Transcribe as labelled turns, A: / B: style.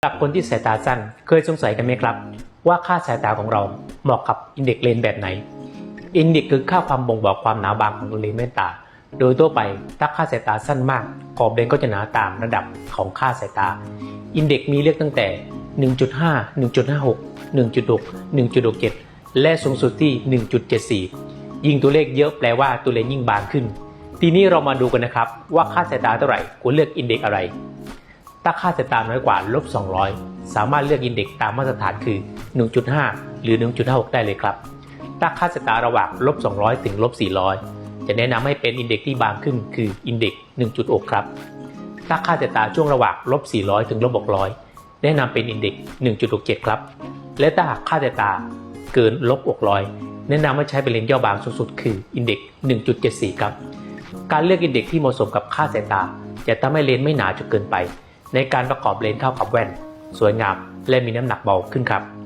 A: สำหรับคนที่สายตาสั้นเคยสงสัยกันไหมครับ ว่าค่าสายตาของเราเหมาะกับอินเด็กซ์เลนแบบไหน อินเด็กซ์คือค่าความบ่งบอกความหนาบางของเลนส์แว่นตา โดยทั่วไปถ้าค่าสายตาสั้นมากกรอบเลนส์ก็จะหนาตามระดับของค่าสายตา อินเด็กซ์มีเลือกตั้งแต่ 1.5 1.56 1.6 1.67 และสูงสุดที่ 1.74 ยิ่งตัวเลขเยอะแปลว่าตัวเลนส์ยิ่งบางขึ้น ทีนี้เรามาดูกันนะครับว่าค่าสายตาเท่าไหร่ควรเลือกอินเด็กซ์อะไร ถ้าค่าสายตาน้อยกว่าลบ 200 สามารถเลือกอินเด็กซ์ตามมาตรฐานคือ 1.5 หรือ 1.56 ได้เลยครับ ถ้าค่าสายตาระหว่างลบ 200 ถึงลบ 400 จะแนะนำให้เป็นอินเด็กซ์ที่บางขึ้นคืออินเด็กซ์ 1.6 ครับ ถ้าค่าสายตาช่วงระหว่างลบ 400 ถึงลบ 600 แนะนำเป็นอินเด็กซ์ 1.67 ครับ และถ้าหากค่าสายตาเกินลบ 600 แนะนำให้ใช้เป็นเลนส์ย่อบางสูงสุดคืออินเด็กซ์ 1.74 ครับ การเลือกอินเด็กซ์ที่เหมาะสมกับค่าสายตา จะทำให้เลนส์ไม่หนาจนเกินไป ในการประกอบเลนส์เท่ากับแว่น สวยงามและมีน้ำหนักเบาขึ้นครับ